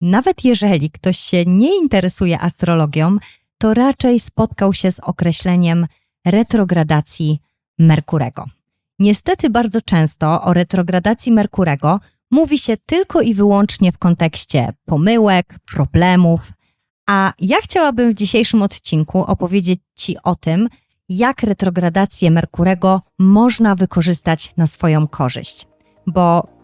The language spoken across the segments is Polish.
Nawet jeżeli ktoś się nie interesuje astrologią, to raczej spotkał się z określeniem retrogradacji Merkurego. Niestety bardzo często o retrogradacji Merkurego mówi się tylko i wyłącznie w kontekście pomyłek, problemów, a ja chciałabym w dzisiejszym odcinku opowiedzieć Ci o tym, jak retrogradację Merkurego można wykorzystać na swoją korzyść. Bo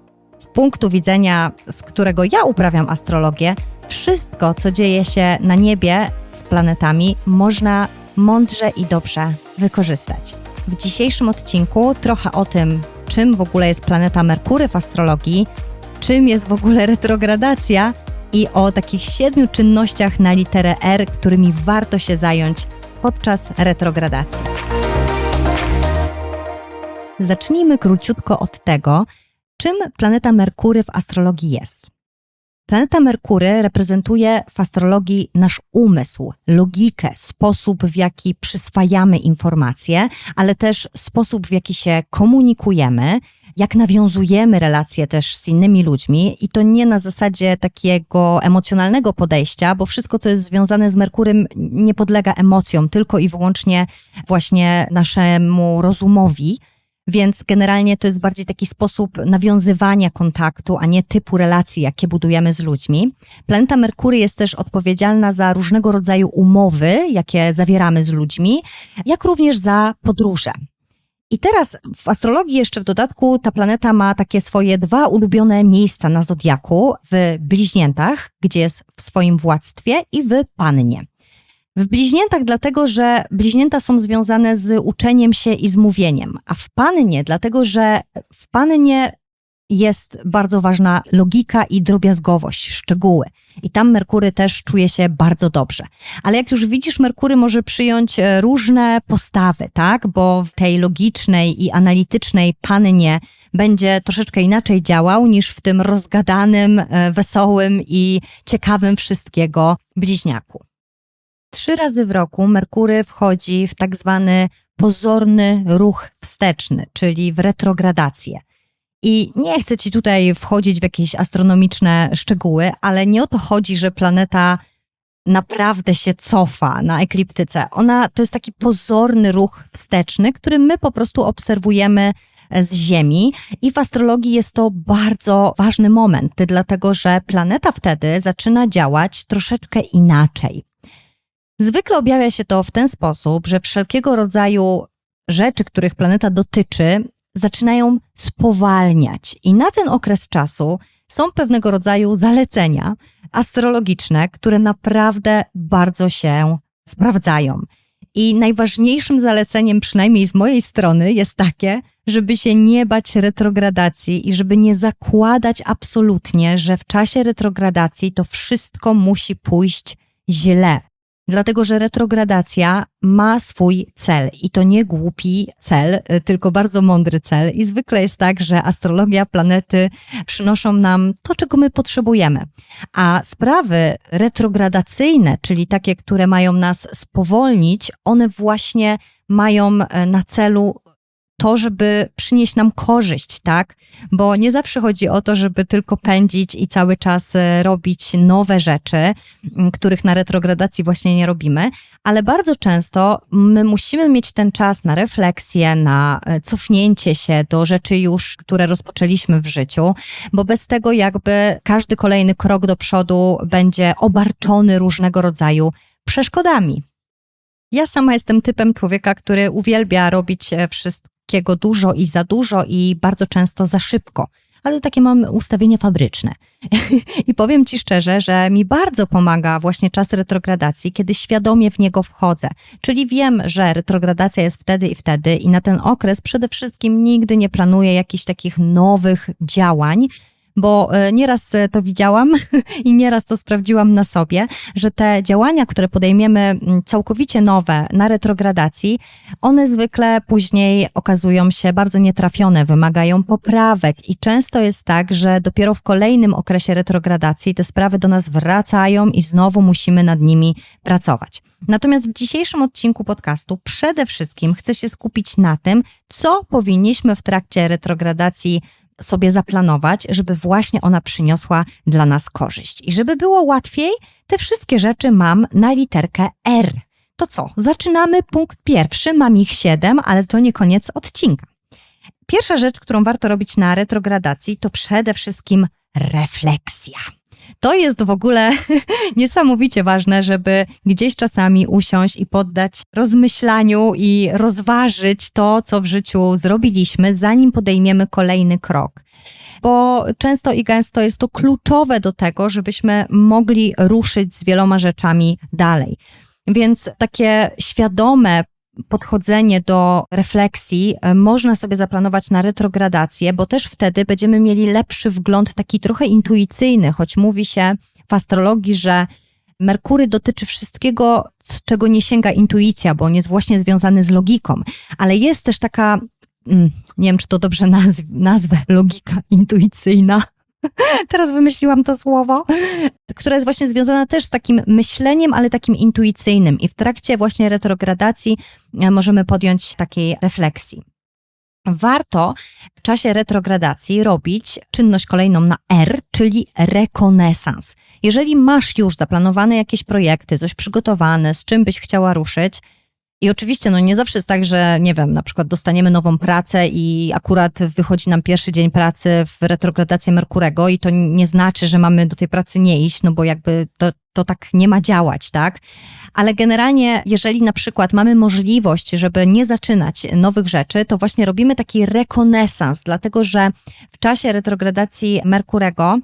z punktu widzenia, z którego ja uprawiam astrologię, wszystko, co dzieje się na niebie z planetami, można mądrze i dobrze wykorzystać. W dzisiejszym odcinku trochę o tym, czym w ogóle jest planeta Merkury w astrologii, czym jest w ogóle retrogradacja i o takich siedmiu czynnościach na literę R, którymi warto się zająć podczas retrogradacji. Zacznijmy króciutko od tego, czym planeta Merkury w astrologii jest. Planeta Merkury reprezentuje w astrologii nasz umysł, logikę, sposób w jaki przyswajamy informacje, ale też sposób w jaki się komunikujemy, jak nawiązujemy relacje też z innymi ludźmi i to nie na zasadzie takiego emocjonalnego podejścia, bo wszystko, co jest związane z Merkurym, nie podlega emocjom, tylko i wyłącznie właśnie naszemu rozumowi. Więc generalnie to jest bardziej taki sposób nawiązywania kontaktu, a nie typu relacji, jakie budujemy z ludźmi. Planeta Merkury jest też odpowiedzialna za różnego rodzaju umowy, jakie zawieramy z ludźmi, jak również za podróże. I teraz w astrologii jeszcze w dodatku ta planeta ma takie swoje dwa ulubione miejsca na zodiaku w bliźniętach, gdzie jest w swoim władztwie i w pannie. W bliźniętach dlatego, że bliźnięta są związane z uczeniem się i z mówieniem, a w pannie dlatego, że w pannie jest bardzo ważna logika i drobiazgowość, szczegóły. I tam Merkury też czuje się bardzo dobrze. Ale jak już widzisz, Merkury może przyjąć e, różne postawy, tak? Bo w tej logicznej i analitycznej pannie będzie troszeczkę inaczej działał niż w tym rozgadanym, e, wesołym i ciekawym wszystkiego bliźniaku. Trzy razy w roku Merkury wchodzi w tak zwany pozorny ruch wsteczny, czyli w retrogradację. I nie chcę ci tutaj wchodzić w jakieś astronomiczne szczegóły, ale nie o to chodzi, że planeta naprawdę się cofa na ekliptyce. Ona to jest taki pozorny ruch wsteczny, który my po prostu obserwujemy z Ziemi i w astrologii jest to bardzo ważny moment, dlatego że planeta wtedy zaczyna działać troszeczkę inaczej. Zwykle objawia się to w ten sposób, że wszelkiego rodzaju rzeczy, których planeta dotyczy, zaczynają spowalniać. I na ten okres czasu są pewnego rodzaju zalecenia astrologiczne, które naprawdę bardzo się sprawdzają. I najważniejszym zaleceniem, przynajmniej z mojej strony, jest takie, żeby się nie bać retrogradacji i żeby nie zakładać absolutnie, że w czasie retrogradacji to wszystko musi pójść źle. Dlatego, że retrogradacja ma swój cel i to nie głupi cel, y, tylko bardzo mądry cel. I zwykle jest tak, że astrologia, planety przynoszą nam to, czego my potrzebujemy. A sprawy retrogradacyjne, czyli takie, które mają nas spowolnić, one właśnie mają e, na celu to, żeby przynieść nam korzyść, tak? Bo nie zawsze chodzi o to, żeby tylko pędzić i cały czas e, robić nowe rzeczy, których na retrogradacji właśnie nie robimy, ale bardzo często my musimy mieć ten czas na refleksję, na e, cofnięcie się do rzeczy już, które rozpoczęliśmy w życiu, bo bez tego jakby każdy kolejny krok do przodu będzie obarczony różnego rodzaju przeszkodami. Ja sama jestem typem człowieka, który uwielbia robić e, wszystko wszystkiego dużo i za dużo i bardzo często za szybko. Ale takie mam ustawienie fabryczne. I powiem Ci szczerze, że mi bardzo pomaga właśnie czas retrogradacji, kiedy świadomie w niego wchodzę. Czyli wiem, że retrogradacja jest wtedy i wtedy, i na ten okres przede wszystkim nigdy nie planuję jakichś takich nowych działań, bo e, nieraz e, to widziałam i nieraz to sprawdziłam na sobie, że te działania, które podejmiemy całkowicie nowe na retrogradacji, one zwykle później okazują się bardzo nietrafione, wymagają poprawek i często jest tak, że dopiero w kolejnym okresie retrogradacji te sprawy do nas wracają i znowu musimy nad nimi pracować. Natomiast w dzisiejszym odcinku podcastu przede wszystkim chcę się skupić na tym, co powinniśmy w trakcie retrogradacji sobie zaplanować, żeby właśnie ona przyniosła dla nas korzyść. I żeby było łatwiej, te wszystkie rzeczy mam na literkę R. To co? Zaczynamy punkt pierwszy, mam ich siedem, ale to nie koniec odcinka. Pierwsza rzecz, którą warto robić na retrogradacji, to przede wszystkim refleksja. To jest w ogóle niesamowicie ważne, żeby gdzieś czasami usiąść i poddać rozmyślaniu i rozważyć to, co w życiu zrobiliśmy, zanim podejmiemy kolejny krok. Bo często i gęsto jest to kluczowe do tego, żebyśmy mogli ruszyć z wieloma rzeczami dalej. Więc takie świadome podchodzenie do refleksji e, można sobie zaplanować na retrogradację, bo też wtedy będziemy mieli lepszy wgląd, taki trochę intuicyjny, choć mówi się w astrologii, że Merkury dotyczy wszystkiego, z czego nie sięga intuicja, bo on jest właśnie związany z logiką, ale jest też taka, mm, nie wiem czy to dobrze nazw nazwę, logika intuicyjna, teraz wymyśliłam to słowo, która jest właśnie związana też z takim myśleniem, ale takim intuicyjnym. I w trakcie właśnie retrogradacji e, możemy podjąć takiej refleksji. Warto w czasie retrogradacji robić czynność kolejną na R, czyli rekonesans. Jeżeli masz już zaplanowane jakieś projekty, coś przygotowane, z czym byś chciała ruszyć, i oczywiście, no nie zawsze jest tak, że nie wiem, na przykład dostaniemy nową pracę i akurat wychodzi nam pierwszy dzień pracy w retrogradację Merkurego i to nie znaczy, że mamy do tej pracy nie iść, no bo jakby to, to tak nie ma działać, tak? Ale generalnie, jeżeli na przykład mamy możliwość, żeby nie zaczynać nowych rzeczy, to właśnie robimy taki rekonesans, dlatego że w czasie retrogradacji Merkurego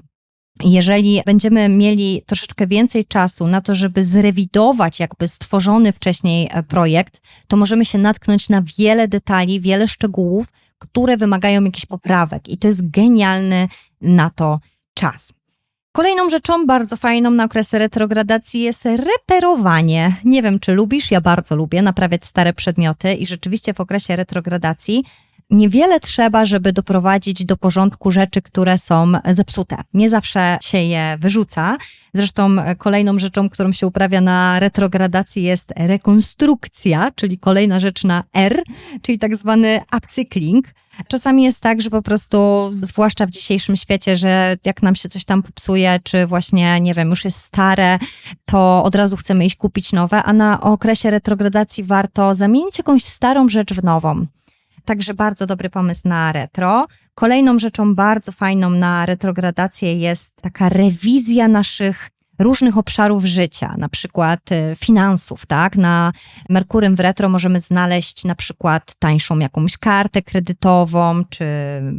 jeżeli będziemy mieli troszeczkę więcej czasu na to, żeby zrewidować jakby stworzony wcześniej e, projekt, to możemy się natknąć na wiele detali, wiele szczegółów, które wymagają jakichś poprawek i to jest genialny na to czas. Kolejną rzeczą bardzo fajną na okresy retrogradacji jest reperowanie. Nie wiem, czy lubisz, ja bardzo lubię naprawiać stare przedmioty i rzeczywiście w okresie retrogradacji niewiele trzeba, żeby doprowadzić do porządku rzeczy, które są zepsute. Nie zawsze się je wyrzuca. Zresztą kolejną rzeczą, którą się uprawia na retrogradacji jest rekonstrukcja, czyli kolejna rzecz na R, czyli tak zwany upcykling. Czasami jest tak, że po prostu, zwłaszcza w dzisiejszym świecie, że jak nam się coś tam popsuje, czy właśnie, nie wiem, już jest stare, to od razu chcemy iść kupić nowe, a na okresie retrogradacji warto zamienić jakąś starą rzecz w nową. Także bardzo dobry pomysł na retro. Kolejną rzeczą bardzo fajną na retrogradację jest taka rewizja naszych różnych obszarów życia, na przykład y, finansów, tak? Na Merkurym w retro możemy znaleźć na przykład tańszą jakąś kartę kredytową, czy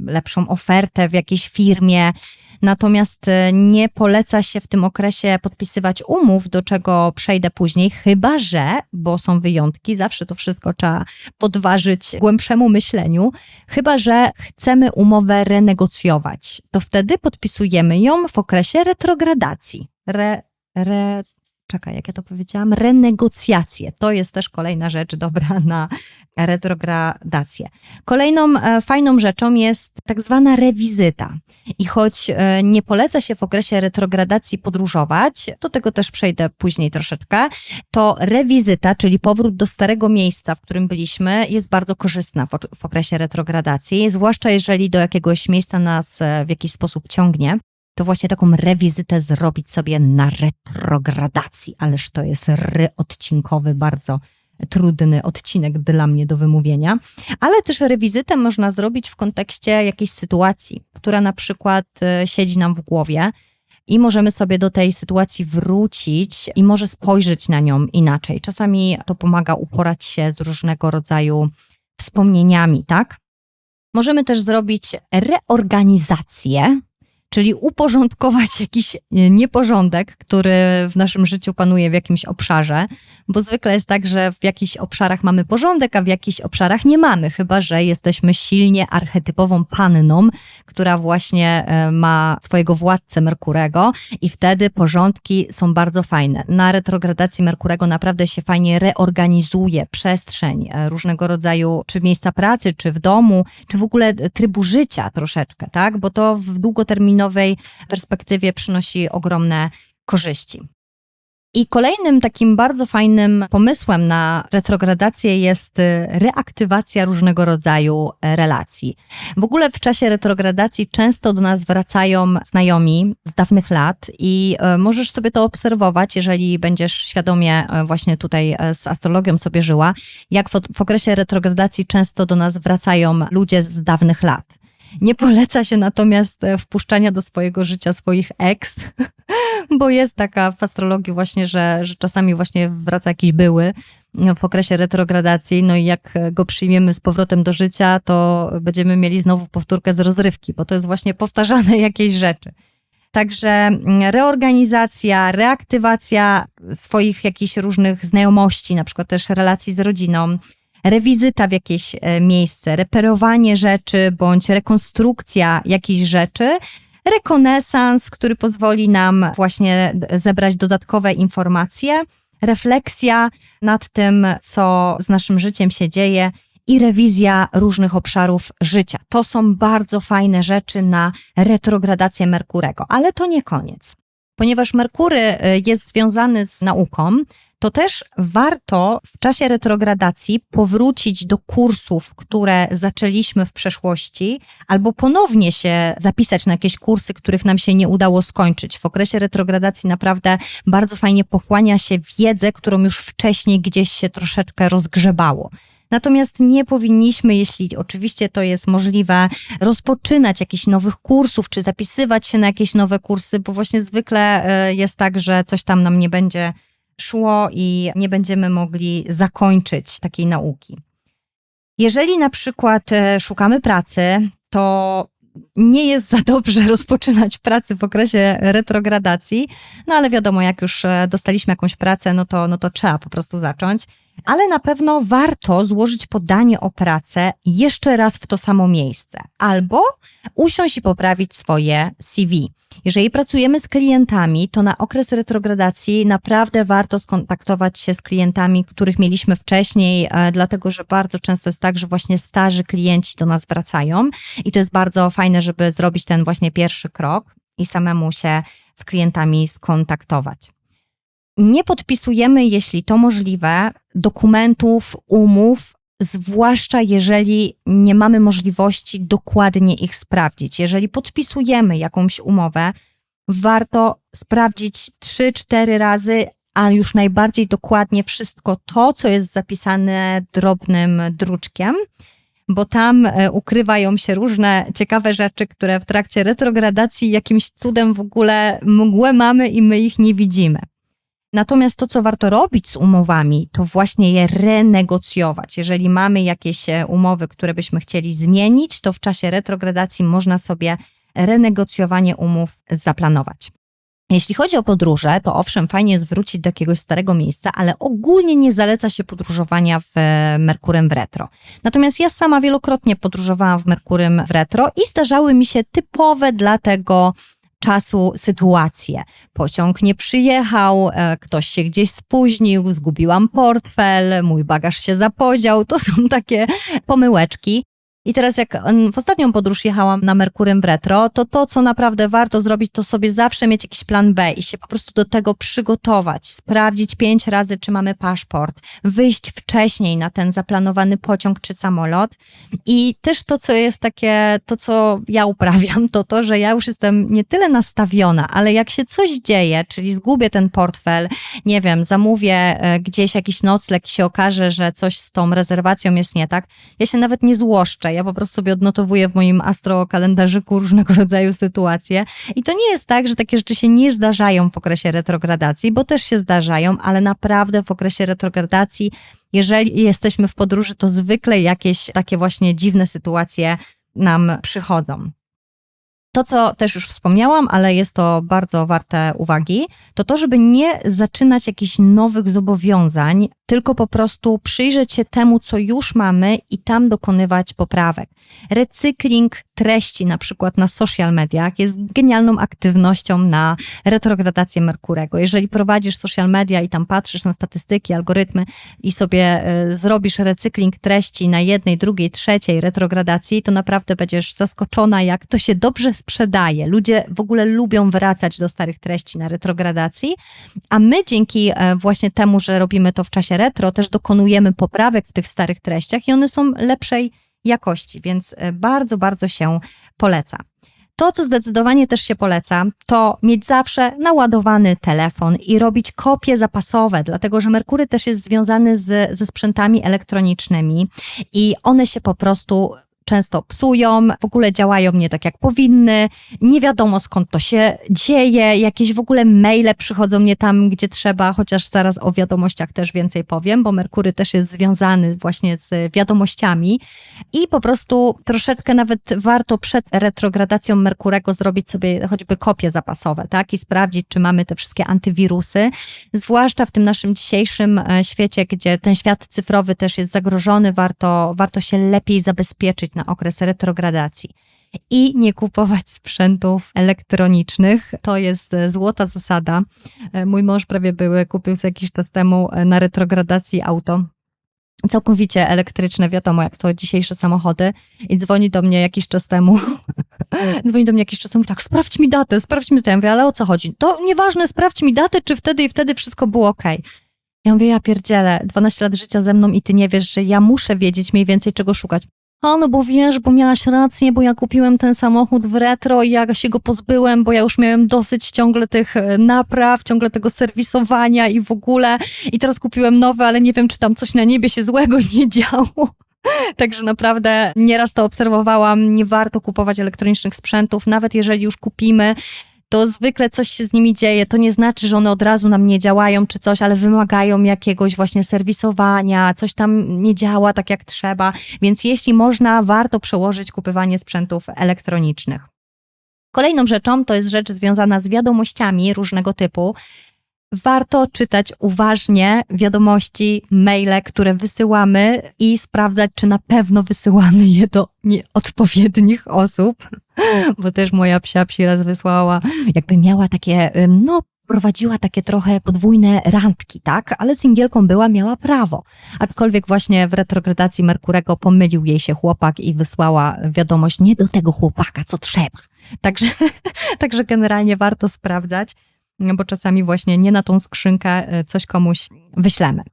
lepszą ofertę w jakiejś firmie, Natomiast e, nie poleca się w tym okresie podpisywać umów, do czego przejdę później, chyba że, bo są wyjątki, zawsze to wszystko trzeba podważyć głębszemu myśleniu, chyba że chcemy umowę renegocjować. To wtedy podpisujemy ją w okresie retrogradacji. Re, re, czekaj, jak ja to powiedziałam, renegocjacje. To jest też kolejna rzecz dobra na retrogradację. Kolejną e, fajną rzeczą jest tak zwana rewizyta. I choć e, nie poleca się w okresie retrogradacji podróżować, do tego też przejdę później troszeczkę, to rewizyta, czyli powrót do starego miejsca, w którym byliśmy, jest bardzo korzystna w, okresie retrogradacji, zwłaszcza jeżeli do jakiegoś miejsca nas e, w jakiś sposób ciągnie to właśnie taką rewizytę zrobić sobie na retrogradacji. Ależ to jest odcinkowy, bardzo trudny odcinek dla mnie do wymówienia, ale też rewizytę można zrobić w kontekście jakiejś sytuacji, która na przykład e, siedzi nam w głowie i możemy sobie do tej sytuacji wrócić i może spojrzeć na nią inaczej. Czasami to pomaga uporać się z różnego rodzaju wspomnieniami, tak? Możemy też zrobić reorganizację czyli uporządkować jakiś nieporządek, który w naszym życiu panuje w jakimś obszarze, bo zwykle jest tak, że w jakichś obszarach mamy porządek, a w jakichś obszarach nie mamy, chyba że jesteśmy silnie archetypową panną, która właśnie e, ma swojego władcę Merkurego i wtedy porządki są bardzo fajne. Na retrogradacji Merkurego naprawdę się fajnie reorganizuje przestrzeń e, różnego rodzaju, czy miejsca pracy, czy w domu, czy w ogóle trybu życia troszeczkę, tak? Bo to w długoterminowej perspektywie przynosi ogromne korzyści. I kolejnym takim bardzo fajnym pomysłem na retrogradację jest y, reaktywacja różnego rodzaju e, relacji. W ogóle w czasie retrogradacji często do nas wracają znajomi z dawnych lat i e, możesz sobie to obserwować, jeżeli będziesz świadomie e, właśnie tutaj z astrologią sobie żyła, jak w okresie retrogradacji często do nas wracają ludzie z dawnych lat. Nie poleca się natomiast wpuszczania do swojego życia swoich ex, bo jest taka w astrologii właśnie, że, że czasami właśnie wraca jakiś były w okresie retrogradacji, no i jak go przyjmiemy z powrotem do życia, to będziemy mieli znowu powtórkę z rozrywki, bo to jest właśnie powtarzane jakieś rzeczy. Także mm, reorganizacja, reaktywacja swoich jakichś różnych znajomości, na przykład też relacji z rodziną, rewizyta w jakieś e, miejsce, reperowanie rzeczy bądź rekonstrukcja jakichś rzeczy, rekonesans, który pozwoli nam właśnie zebrać dodatkowe informacje, refleksja nad tym, co z naszym życiem się dzieje i rewizja różnych obszarów życia. To są bardzo fajne rzeczy na retrogradację Merkurego, ale to nie koniec. Ponieważ Merkury y, jest związany z nauką, to też warto w czasie retrogradacji powrócić do kursów, które zaczęliśmy w przeszłości, albo ponownie się zapisać na jakieś kursy, których nam się nie udało skończyć. W okresie retrogradacji naprawdę bardzo fajnie pochłania się wiedzę, którą już wcześniej gdzieś się troszeczkę rozgrzebało. Natomiast nie powinniśmy, jeśli oczywiście to jest możliwe, rozpoczynać jakichś nowych kursów, czy zapisywać się na jakieś nowe kursy, bo właśnie zwykle e, jest tak, że coś tam nam nie będzie szło i nie będziemy mogli zakończyć takiej nauki. Jeżeli na przykład e, szukamy pracy, to nie jest za dobrze rozpoczynać pracy w okresie retrogradacji, no ale wiadomo, jak już e, dostaliśmy jakąś pracę, no to, no to trzeba po prostu zacząć ale na pewno warto złożyć podanie o pracę jeszcze raz w to samo miejsce, albo usiąść i poprawić swoje CV. Jeżeli pracujemy z klientami, to na okres retrogradacji naprawdę warto skontaktować się z klientami, których mieliśmy wcześniej, e, dlatego że bardzo często jest tak, że właśnie starzy klienci do nas wracają i to jest bardzo fajne, żeby zrobić ten właśnie pierwszy krok i samemu się z klientami skontaktować nie podpisujemy, jeśli to możliwe, dokumentów, umów, zwłaszcza jeżeli nie mamy możliwości dokładnie ich sprawdzić. Jeżeli podpisujemy jakąś umowę, warto sprawdzić 3-4 razy, a już najbardziej dokładnie wszystko to, co jest zapisane drobnym druczkiem, bo tam e, ukrywają się różne ciekawe rzeczy, które w trakcie retrogradacji jakimś cudem w ogóle mgłę mamy i my ich nie widzimy. Natomiast to, co warto robić z umowami, to właśnie je renegocjować. Jeżeli mamy jakieś e, umowy, które byśmy chcieli zmienić, to w czasie retrogradacji można sobie renegocjowanie umów zaplanować. Jeśli chodzi o podróże, to owszem, fajnie jest wrócić do jakiegoś starego miejsca, ale ogólnie nie zaleca się podróżowania w e, Merkurem w retro. Natomiast ja sama wielokrotnie podróżowałam w Merkurem w retro i zdarzały mi się typowe dla tego czasu sytuacje. Pociąg nie przyjechał, e, ktoś się gdzieś spóźnił, zgubiłam portfel, mój bagaż się zapodział. To są takie pomyłeczki. I teraz jak w ostatnią podróż jechałam na Merkurem w retro, to to, co naprawdę warto zrobić, to sobie zawsze mieć jakiś plan B i się po prostu do tego przygotować, sprawdzić pięć razy, czy mamy paszport, wyjść wcześniej na ten zaplanowany pociąg czy samolot. I też to, co jest takie, to co ja uprawiam, to to, że ja już jestem nie tyle nastawiona, ale jak się coś dzieje, czyli zgubię ten portfel, nie wiem, zamówię e, gdzieś jakiś nocleg i się okaże, że coś z tą rezerwacją jest nie tak, ja się nawet nie złoszczę ja po prostu sobie odnotowuję w moim astrokalendarzyku różnego rodzaju sytuacje. I to nie jest tak, że takie rzeczy się nie zdarzają w okresie retrogradacji, bo też się zdarzają, ale naprawdę w okresie retrogradacji, jeżeli jesteśmy w podróży, to zwykle jakieś takie właśnie dziwne sytuacje nam przychodzą. To, co też już wspomniałam, ale jest to bardzo warte uwagi, to to, żeby nie zaczynać jakichś nowych zobowiązań, tylko po prostu przyjrzeć się temu, co już mamy i tam dokonywać poprawek. Recykling treści, na przykład na social mediach, jest genialną aktywnością na retrogradację Merkurego. Jeżeli prowadzisz social media i tam patrzysz na statystyki, algorytmy i sobie y, zrobisz recykling treści na jednej, drugiej, trzeciej retrogradacji, to naprawdę będziesz zaskoczona, jak to się dobrze sprzedaje. Ludzie w ogóle lubią wracać do starych treści na retrogradacji, a my dzięki e, właśnie temu, że robimy to w czasie retro, też dokonujemy poprawek w tych starych treściach i one są lepszej jakości, więc e, bardzo, bardzo się poleca. To, co zdecydowanie też się poleca, to mieć zawsze naładowany telefon i robić kopie zapasowe, dlatego że Merkury też jest związany z, ze sprzętami elektronicznymi i one się po prostu często psują, w ogóle działają nie tak jak powinny, nie wiadomo skąd to się dzieje, jakieś w ogóle maile przychodzą nie tam, gdzie trzeba, chociaż zaraz o wiadomościach też więcej powiem, bo Merkury też jest związany właśnie z wiadomościami. I po prostu troszeczkę nawet warto przed retrogradacją Merkurego zrobić sobie choćby kopie zapasowe, tak, i sprawdzić, czy mamy te wszystkie antywirusy, zwłaszcza w tym naszym dzisiejszym e, świecie, gdzie ten świat cyfrowy też jest zagrożony, warto, warto się lepiej zabezpieczyć na okres retrogradacji. I nie kupować sprzętów elektronicznych. To jest e, złota zasada. E, mój mąż prawie były, kupił sobie jakiś czas temu e, na retrogradacji auto całkowicie elektryczne, wiadomo jak to dzisiejsze samochody i dzwoni do mnie jakiś czas temu, dzwoni do mnie jakiś czas temu, tak sprawdź mi datę, sprawdź mi datę, ja mówię, ale o co chodzi? To nieważne, sprawdź mi datę, czy wtedy i wtedy wszystko było ok. Ja mówię, ja pierdzielę, 12 lat życia ze mną i ty nie wiesz, że ja muszę wiedzieć mniej więcej czego szukać. A no bo wiesz, bo miałaś rację, bo ja kupiłem ten samochód w retro i ja się go pozbyłem, bo ja już miałem dosyć ciągle tych e, napraw, ciągle tego serwisowania i w ogóle. I teraz kupiłem nowe, ale nie wiem, czy tam coś na niebie się złego nie działo. Także naprawdę nieraz to obserwowałam, nie warto kupować elektronicznych sprzętów, nawet jeżeli już kupimy, to zwykle coś się z nimi dzieje. To nie znaczy, że one od razu nam nie działają czy coś, ale wymagają jakiegoś właśnie serwisowania, coś tam nie działa tak jak trzeba. Więc jeśli można, warto przełożyć kupywanie sprzętów elektronicznych. Kolejną rzeczą to jest rzecz związana z wiadomościami różnego typu warto czytać uważnie wiadomości, maile, które wysyłamy i sprawdzać, czy na pewno wysyłamy je do nieodpowiednich osób, bo też moja psia psi raz wysłała, jakby miała takie, no, prowadziła takie trochę podwójne randki, tak? Ale singielką była, miała prawo. Aczkolwiek właśnie w retrogradacji Merkurego pomylił jej się chłopak i wysłała wiadomość nie do tego chłopaka, co trzeba. Także, także generalnie warto sprawdzać bo czasami właśnie nie na tą skrzynkę e, coś komuś wyślemy.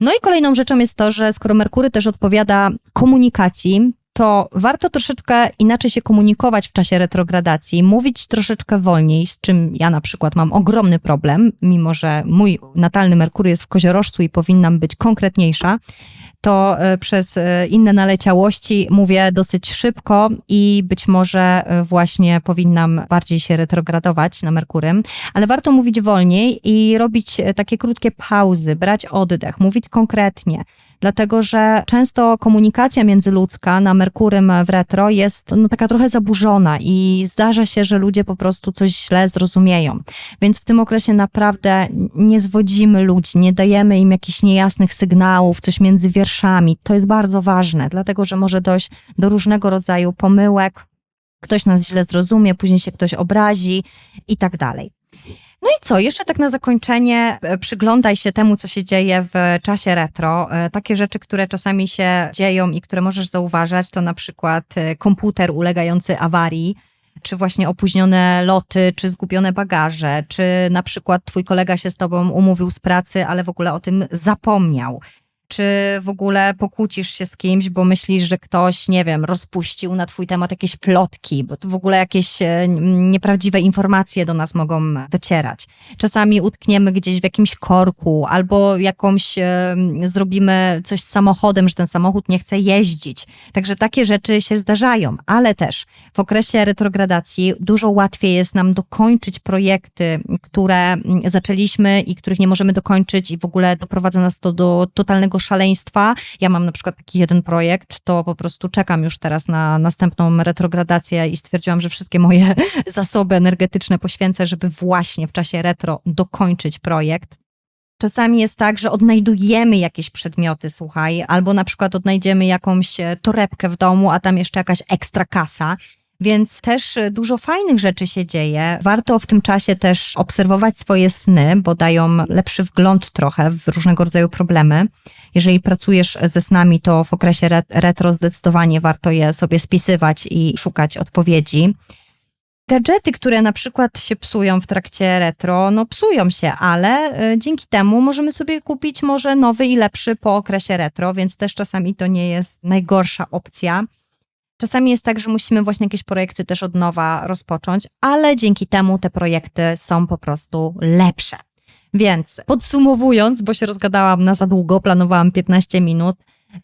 No i kolejną rzeczą jest to, że skoro Merkury też odpowiada komunikacji, to warto troszeczkę inaczej się komunikować w czasie retrogradacji, mówić troszeczkę wolniej, z czym ja na przykład mam ogromny problem, mimo że mój natalny Merkury jest w koziorożcu i powinnam być konkretniejsza to e, przez e, inne naleciałości mówię dosyć szybko i być może e, właśnie powinnam bardziej się retrogradować na Merkurym, ale warto mówić wolniej i robić takie krótkie pauzy, brać oddech, mówić konkretnie dlatego że często komunikacja międzyludzka na Merkurym w retro jest no, taka trochę zaburzona i zdarza się, że ludzie po prostu coś źle zrozumieją. Więc w tym okresie naprawdę nie zwodzimy ludzi, nie dajemy im jakichś niejasnych sygnałów, coś między wierszami. To jest bardzo ważne, dlatego że może dojść do różnego rodzaju pomyłek, ktoś nas źle zrozumie, później się ktoś obrazi i tak dalej. No i co, jeszcze tak na zakończenie, e, przyglądaj się temu, co się dzieje w czasie retro. E, takie rzeczy, które czasami się dzieją i które możesz zauważać, to na przykład e, komputer ulegający awarii, czy właśnie opóźnione loty, czy zgubione bagaże, czy na przykład twój kolega się z tobą umówił z pracy, ale w ogóle o tym zapomniał czy w ogóle pokłócisz się z kimś, bo myślisz, że ktoś, nie wiem, rozpuścił na twój temat jakieś plotki, bo to w ogóle jakieś e, nieprawdziwe informacje do nas mogą docierać. Czasami utkniemy gdzieś w jakimś korku, albo jakąś e, zrobimy coś z samochodem, że ten samochód nie chce jeździć. Także takie rzeczy się zdarzają, ale też w okresie retrogradacji dużo łatwiej jest nam dokończyć projekty, które zaczęliśmy i których nie możemy dokończyć i w ogóle doprowadza nas to do totalnego szaleństwa. Ja mam na przykład taki jeden projekt, to po prostu czekam już teraz na następną retrogradację i stwierdziłam, że wszystkie moje zasoby energetyczne poświęcę, żeby właśnie w czasie retro dokończyć projekt. Czasami jest tak, że odnajdujemy jakieś przedmioty, słuchaj, albo na przykład odnajdziemy jakąś e, torebkę w domu, a tam jeszcze jakaś ekstra kasa Więc też y, dużo fajnych rzeczy się dzieje. Warto w tym czasie też obserwować swoje sny, bo dają lepszy wgląd trochę w różnego rodzaju problemy. Jeżeli pracujesz ze snami, to w okresie ret- retro zdecydowanie warto je sobie spisywać i szukać odpowiedzi. Gadżety, które na przykład się psują w trakcie retro, no psują się, ale y, dzięki temu możemy sobie kupić może nowy i lepszy po okresie retro, więc też czasami to nie jest najgorsza opcja. Czasami jest tak, że musimy właśnie jakieś projekty też od nowa rozpocząć, ale dzięki temu te projekty są po prostu lepsze. Więc podsumowując, bo się rozgadałam na za długo, planowałam 15 minut,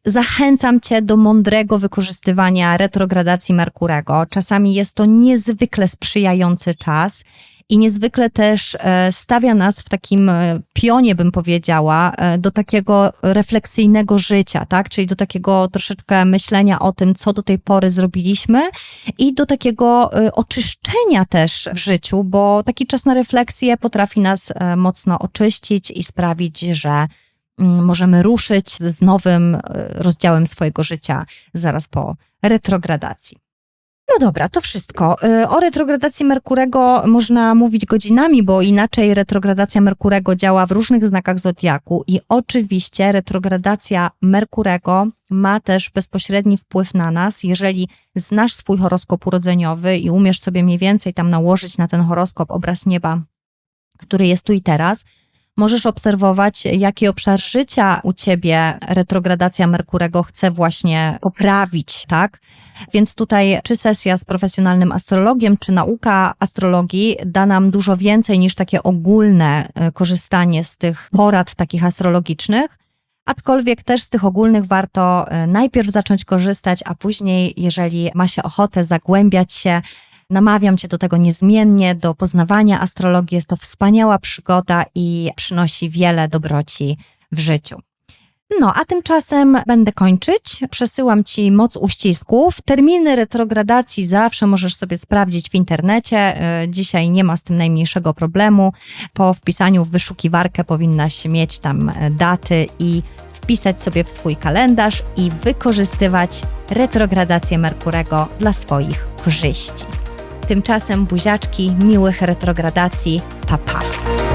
Zachęcam Cię do mądrego wykorzystywania retrogradacji Merkurego. Czasami jest to niezwykle sprzyjający czas i niezwykle też e, stawia nas w takim e, pionie, bym powiedziała, e, do takiego refleksyjnego życia, tak? Czyli do takiego troszeczkę myślenia o tym, co do tej pory zrobiliśmy i do takiego oczyszczenia też w życiu, bo taki czas na refleksję potrafi nas mocno oczyścić i sprawić, że Mm, możemy ruszyć z nowym rozdziałem swojego życia zaraz po retrogradacji. No dobra, to wszystko. E, o retrogradacji Merkurego można mówić godzinami, bo inaczej retrogradacja Merkurego działa w różnych znakach zodiaku i oczywiście retrogradacja Merkurego ma też bezpośredni wpływ na nas. Jeżeli znasz swój horoskop urodzeniowy i umiesz sobie mniej więcej tam nałożyć na ten horoskop obraz nieba, który jest tu i teraz, możesz obserwować, jaki obszar życia u ciebie retrogradacja Merkurego chce właśnie poprawić, tak? Więc tutaj, czy sesja z profesjonalnym astrologiem, czy nauka astrologii da nam dużo więcej niż takie ogólne e, korzystanie z tych porad takich astrologicznych. Aczkolwiek też z tych ogólnych warto e, najpierw zacząć korzystać, a później, jeżeli ma się ochotę zagłębiać się Namawiam Cię do tego niezmiennie, do poznawania astrologii. Jest to wspaniała przygoda i przynosi wiele dobroci w życiu. No, a tymczasem będę kończyć. Przesyłam Ci moc uścisków. Terminy retrogradacji zawsze możesz sobie sprawdzić w internecie. E, dzisiaj nie ma z tym najmniejszego problemu. Po wpisaniu w wyszukiwarkę powinnaś mieć tam e, daty i wpisać sobie w swój kalendarz i wykorzystywać retrogradację Merkurego dla swoich korzyści. Tymczasem buziaczki, miłych retrogradacji, papa. Pa.